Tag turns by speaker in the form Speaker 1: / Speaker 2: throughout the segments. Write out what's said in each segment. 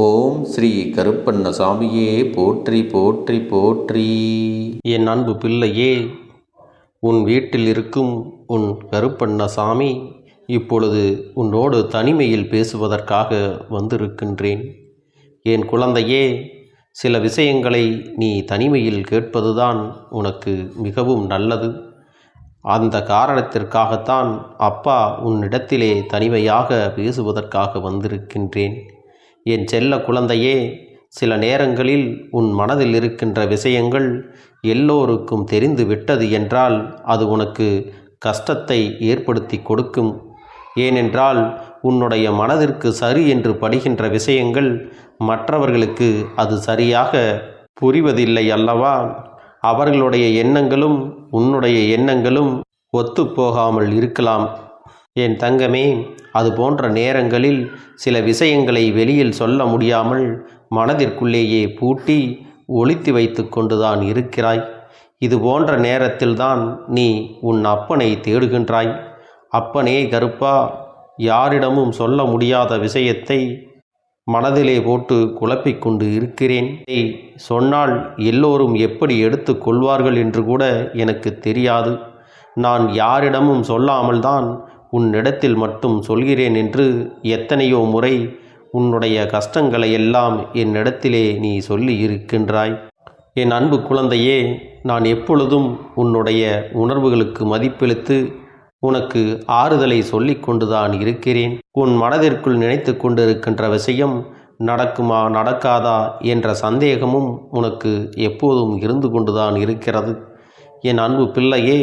Speaker 1: ஓம் ஸ்ரீ கருப்பண்ண சாமியே போற்றி போற்றி போற்றி.
Speaker 2: என் அன்பு பிள்ளையே உன் வீட்டில் இருக்கும் உன் கருப்பண்ண சாமி இப்பொழுது உன்னோடு தனிமையில் பேசுவதற்காக வந்திருக்கின்றேன். என் குழந்தையே சில விஷயங்களை நீ தனிமையில் கேட்பதுதான் உனக்கு மிகவும் நல்லது. அந்த காரணத்திற்காகத்தான் அப்பா உன்னிடத்திலே தனிமையாக பேசுவதற்காக வந்திருக்கின்றேன். என் செல்ல குழந்தையே சில நேரங்களில் உன் மனதில் இருக்கின்ற விஷயங்கள் எல்லோருக்கும் தெரிந்து விட்டது என்றால் அது உனக்கு கஷ்டத்தை ஏற்படுத்தி கொடுக்கும். ஏனென்றால் உன்னுடைய மனதிற்கு சரி என்று படுகின்ற விஷயங்கள் மற்றவர்களுக்கு அது சரியாக புரிவதில்லை அல்லவா? அவர்களுடைய எண்ணங்களும் உன்னுடைய எண்ணங்களும் ஒத்துப்போகாமல் இருக்கலாம். என் தங்கமே அது போன்ற நேரங்களில் சில விஷயங்களை வெளியில் சொல்ல முடியாமல் மனதிற்குள்ளேயே பூட்டி ஒளித்து வைத்து கொண்டுதான் இருக்கிறாய். இது போன்ற நேரத்தில்தான் நீ உன் அப்பனை தேடுகின்றாய். அப்பனே கருப்பா யாரிடமும் சொல்ல முடியாத விஷயத்தை மனதிலே போட்டு குழப்பிக் கொண்டு இருக்கிறேன். சொன்னால் எல்லோரும் எப்படி எடுத்து கொள்வார்கள் என்று கூட எனக்கு தெரியாது. நான் யாரிடமும் சொல்லாமல்தான் உன்னிடத்தில் மட்டும் சொல்கிறேன் என்று எத்தனையோ முறை உன்னுடைய கஷ்டங்களை எல்லாம் என்னிடத்திலே நீ சொல்லி இருக்கின்றாய். என் அன்பு குழந்தையே நான் எப்பொழுதும் உன்னுடைய உணர்வுகளுக்கு மதிப்பெழுத்து உனக்கு ஆறுதலை சொல்லிக் கொண்டுதான் இருக்கிறேன். உன் மனதிற்குள் நினைத்து கொண்டிருக்கின்ற விஷயம் நடக்குமா நடக்காதா என்ற சந்தேகமும் உனக்கு எப்போதும் இருந்து கொண்டுதான் இருக்கிறது. என் அன்பு பிள்ளையே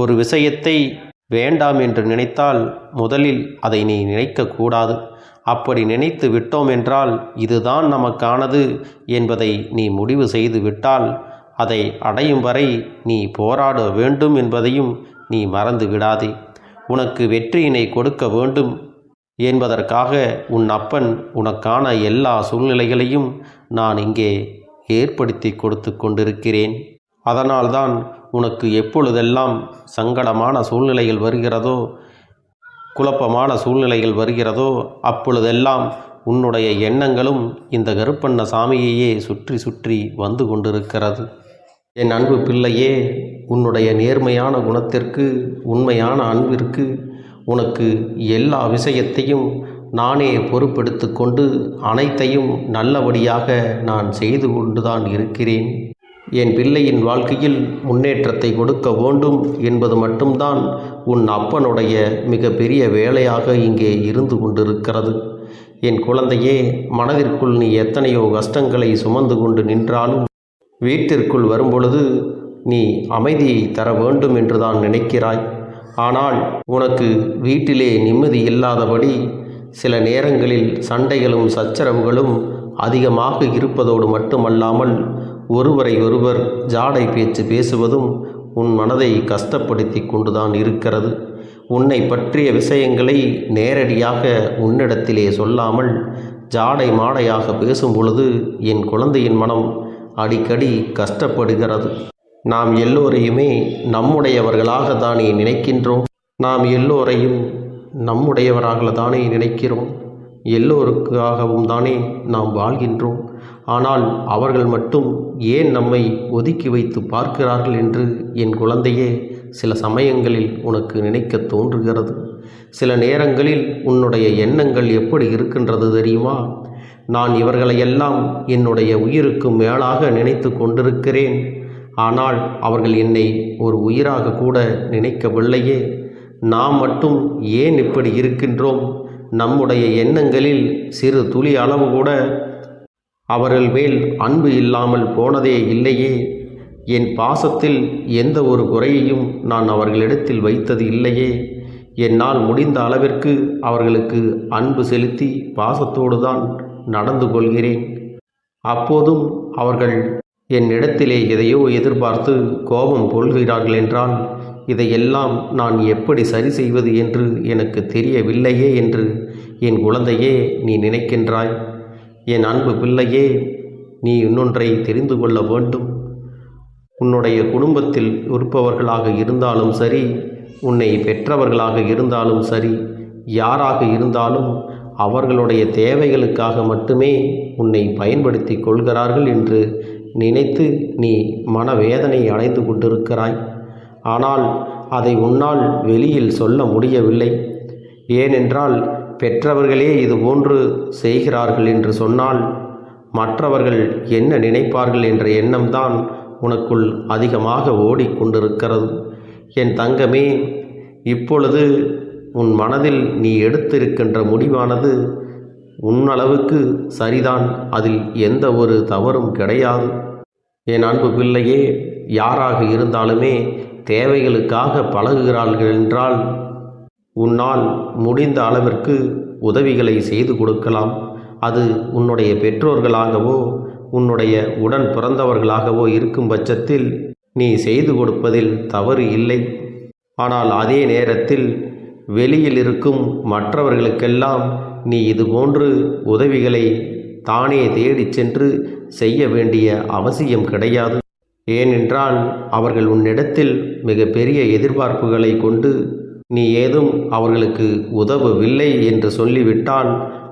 Speaker 2: ஒரு விஷயத்தை வேண்டாம் என்று நினைத்தால் முதலில் அதை நீ நினைக்கக்கூடாது. அப்படி நினைத்து விட்டோம் என்றால் இதுதான் நமக்கானது என்பதை நீ முடிவு செய்து விட்டால் அதை அடையும் வரை நீ போராட வேண்டும் என்பதையும் நீ மறந்து விடாதே. உனக்கு வெற்றியினை கொடுக்க வேண்டும் என்பதற்காக உன் அப்பன் உனக்கான எல்லா சூழ்நிலைகளையும் நான் இங்கே ஏற்படுத்தி கொடுத்து கொண்டிருக்கிறேன். அதனால்தான் உனக்கு எப்பொழுதெல்லாம் சங்கடமான சூழ்நிலைகள் வருகிறதோ குழப்பமான சூழ்நிலைகள் வருகிறதோ அப்பொழுதெல்லாம் உன்னுடைய எண்ணங்களும் இந்த கருப்பண்ண சாமியையே சுற்றி சுற்றி வந்து கொண்டிருக்கிறது. என் அன்பு பிள்ளையே உன்னுடைய நேர்மையான குணத்திற்கு உண்மையான அன்பிற்கு உனக்கு எல்லா விஷயத்தையும் நானே பொறுப்பெடுத்து கொண்டு அனைத்தையும் நல்லபடியாக நான் செய்து கொண்டுதான் இருக்கிறேன். என் பிள்ளையின் வாழ்க்கையில் முன்னேற்றத்தை கொடுக்க வேண்டும் என்பது மட்டும்தான் உன் அப்பனுடைய மிகப்பெரிய வேலையாக இங்கே இருந்து கொண்டிருக்கிறது. என் குழந்தையே மனதிற்குள் நீ எத்தனையோ கஷ்டங்களை சுமந்து கொண்டு நின்றாலும் வீட்டிற்குள் வரும்பொழுது நீ அமைதியை தர வேண்டும் என்று தான் நினைக்கிறாய். ஆனால் உனக்கு வீட்டிலே நிம்மதி இல்லாதபடி சில நேரங்களில் சண்டைகளும் சச்சரவுகளும் அதிகமாக இருப்பதோடு மட்டுமல்லாமல் ஒருவரை ஒருவர் ஜாடை பேச்சு பேசுவதும் உன் மனதை கஷ்டப்படுத்தி கொண்டுதான் இருக்கிறது. உன்னை பற்றிய விஷயங்களை நேரடியாக உன்னிடத்திலே சொல்லாமல் ஜாடை மாடையாக பேசும் பொழுது என் குழந்தையின் மனம் அடிக்கடி கஷ்டப்படுகிறது. நாம் எல்லோரையுமே நம்முடையவர்களாக தானே நினைக்கின்றோம். நாம் எல்லோரையும் நம்முடையவராக தானே நினைக்கிறோம். எல்லோருக்காகவும் தானே நாம் வாழ்கின்றோம். ஆனால் அவர்கள் மட்டும் ஏன் நம்மை ஒதுக்கி வைத்து பார்க்கிறார்கள் என்று என் குழந்தையே சில சமயங்களில் உனக்கு நினைக்க தோன்றுகிறது. சில நேரங்களில் உன்னுடைய எண்ணங்கள் எப்படி இருக்கின்றது தெரியுமா? நான் இவர்களையெல்லாம் என்னுடைய உயிருக்கு மேலாக நினைத்து கொண்டிருக்கிறேன். ஆனால் அவர்கள் என்னை ஒரு உயிராக கூட நினைக்கவில்லையே. நாம் மட்டும் ஏன் இப்படி இருக்கின்றோம்? நம்முடைய எண்ணங்களில் சிறு துளி அளவு கூட அவர்கள் மேல் அன்பு இல்லாமல் போனதே இல்லையே. என் பாசத்தில் எந்த ஒரு குறையையும் நான் அவர்களிடத்தில் வைத்தது இல்லையே. என்னால் முடிந்த அளவிற்கு அவர்களுக்கு அன்பு செலுத்தி பாசத்தோடு தான் நடந்து கொள்கிறேன். அப்போதும் அவர்கள் என்னிடத்திலே எதையோ எதிர்பார்த்து கோபம் கொள்கிறார்கள் என்றால் இதையெல்லாம் நான் எப்படி சரி செய்வது என்று எனக்கு தெரியவில்லையே என்று என் குழந்தையே நீ நினைக்கின்றாய். என் அன்பு பிள்ளையே நீ இன்னொன்றை தெரிந்து கொள்ள வேண்டும். உன்னுடைய குடும்பத்தில் இருப்பவர்களாக இருந்தாலும் சரி உன்னை பெற்றவர்களாக இருந்தாலும் சரி யாராக இருந்தாலும் அவர்களுடைய தேவைகளுக்காக மட்டுமே உன்னை பயன்படுத்தி கொள்கிறார்கள் என்று நினைத்து நீ மனவேதனை அடைந்து கொண்டிருக்கிறாய். ஆனால் அதை உன்னால் வெளியில் சொல்ல முடியவில்லை. ஏனென்றால் பெற்றவர்களே இது போன்று செய்கிறார்கள் என்று சொன்னால் மற்றவர்கள் என்ன நினைப்பார்கள் என்ற எண்ணம்தான் உனக்குள் அதிகமாக ஓடிக்கொண்டிருக்கிறது. என் தங்கமே இப்பொழுது உன் மனதில் நீ எடுத்திருக்கின்ற முடிவானது உன்னளவுக்கு சரிதான். அதில் எந்த ஒரு தவறும் கிடையாது. என் அன்பு பிள்ளையே யாராக இருந்தாலுமே தேவைகளுக்காக பழகுகிறார்கள் என்றால் உன்னால் முடிந்த அளவிற்கு உதவிகளை செய்து கொடுக்கலாம். அது உன்னுடைய பெற்றோர்களாகவோ உன்னுடைய உடன் பிறந்தவர்களாகவோ இருக்கும் பட்சத்தில் நீ செய்து கொடுப்பதில் தவறு இல்லை. ஆனால் அதே நேரத்தில் வெளியில் இருக்கும் மற்றவர்களுக்கெல்லாம் நீ இதுபோன்று உதவிகளை தானே தேடிச் சென்று செய்ய வேண்டிய அவசியம் கிடையாது. ஏனென்றால் அவர்கள் உன்னிடத்தில் மிக பெரிய எதிர்பார்ப்புகளை கொண்டு நீ ஏதும் அவர்களுக்கு உதவவில்லை என்று சொல்லிவிட்டால்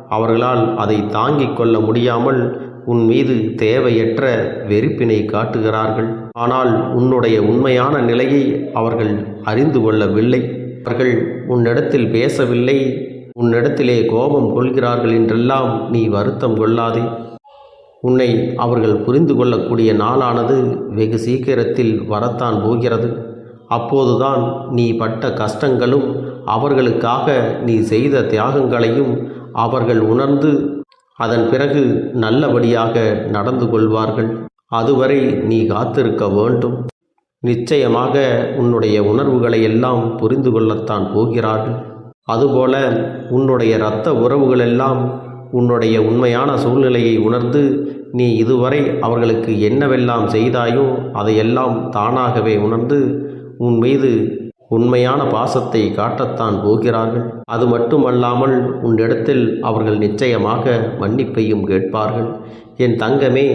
Speaker 2: அவர்களால் அதை தாங்கிக் கொள்ள முடியாமல் உன் மீது தேவையற்ற வெறுப்பினை காட்டுகிறார்கள். ஆனால் உன்னுடைய உண்மையான நிலையை அவர்கள் அறிந்து கொள்ளவில்லை. அவர்கள் உன்னிடத்தில் பேசவில்லை. உன்னிடத்திலே கோபம் கொள்கிறார்கள் என்றெல்லாம் நீ வருத்தம் கொள்ளாதே. உன்னை அவர்கள் புரிந்து கொள்ளக்கூடிய நாளானது வெகு சீக்கிரத்தில் வரத்தான் போகிறது. அப்போதுதான் நீ பட்ட கஷ்டங்களும் அவர்களுக்காக நீ செய்த தியாகங்களையும் அவர்கள் உணர்ந்து அதன் பிறகு நல்லபடியாக நடந்து கொள்வார்கள். அதுவரை நீ காத்திருக்க வேண்டும். நிச்சயமாக உன்னுடைய உணர்வுகளை எல்லாம் புரிந்து கொள்ளத்தான் போகிறார்கள். அதுபோல உன்னுடைய இரத்த உறவுகளெல்லாம் உன்னுடைய உண்மையான சூழ்நிலையை உணர்ந்து நீ இதுவரை அவர்களுக்கு என்னவெல்லாம் செய்தாயோ அதையெல்லாம் தானாகவே உணர்ந்து உன் மீது உண்மையான பாசத்தை காட்டத்தான் போகிறார்கள். அது மட்டுமல்லாமல் உன்னிடத்தில் அவர்கள் நிச்சயமாக மன்னிப்பையும் கேட்பார்கள். என் தங்கமே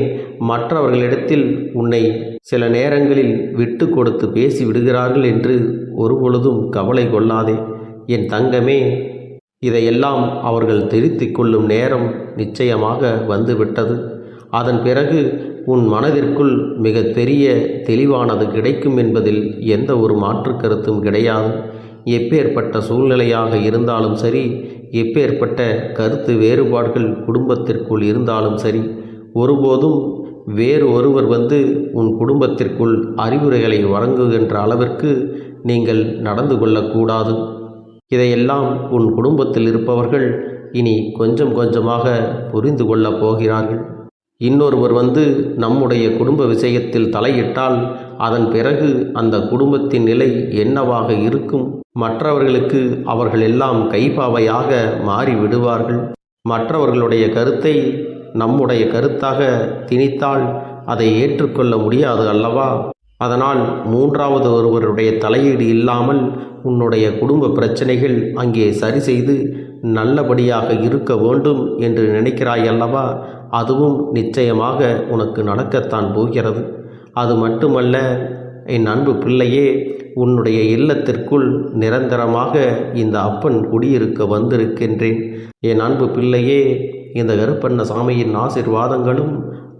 Speaker 2: மற்றவர்களிடத்தில் உன்னை சில நேரங்களில் விட்டு கொடுத்து பேசி விடுகிறார்கள் என்று ஒருபொழுதும் கவலை கொள்ளாதே. என் தங்கமே இதையெல்லாம் அவர்கள் திருத்திக் கொள்ளும் நேரம் நிச்சயமாக வந்துவிட்டது. அதன் பிறகு உன் மனதிற்குள் மிக பெரிய தெளிவானது கிடைக்கும் என்பதில் எந்த ஒரு மாற்று கருத்தும் கிடையாது. எப்பேற்பட்ட சூழ்நிலையாக இருந்தாலும் சரி எப்பேற்பட்ட கருத்து வேறுபாடுகள் குடும்பத்திற்குள் இருந்தாலும் சரி ஒருபோதும் வேறு ஒருவர் வந்து உன் குடும்பத்திற்குள் அறிவுரைகளை வழங்குகின்ற அளவிற்கு நீங்கள் நடந்து கொள்ளக்கூடாது. இதையெல்லாம் உன் குடும்பத்தில் இருப்பவர்கள் இனி கொஞ்சம் கொஞ்சமாக புரிந்து கொள்ளப் போகிறார்கள். இன்னொருவர் வந்து நம்முடைய குடும்ப விஷயத்தில் தலையிட்டால் அதன் பிறகு அந்த குடும்பத்தின் நிலை என்னவாக இருக்கும்? மற்றவர்களுக்கு அவர்கள் எல்லாம் கைப்பாவையாக மாறிவிடுவார்கள். மற்றவர்களுடைய கருத்தை நம்முடைய கருத்தாக திணித்தால் அதை ஏற்றுக்கொள்ள முடியாது அல்லவா? அதனால் மூன்றாவது ஒருவருடைய தலையீடு இல்லாமல் உன்னுடைய குடும்ப பிரச்சனைகள் அங்கே சரி செய்து நல்லபடியாக இருக்க வேண்டும் என்று நினைக்கிறாய் அல்லவா? அதுவும் நிச்சயமாக உனக்கு நடக்கத்தான் போகிறது. அது மட்டுமல்ல என் அன்பு பிள்ளையே உன்னுடைய இல்லத்திற்குள் நிரந்தரமாக இந்த அப்பன் குடியிருக்க வந்திருக்கின்றேன். என் அன்பு பிள்ளையே இந்த கருப்பண்ண சாமியின் ஆசிர்வாதங்களும்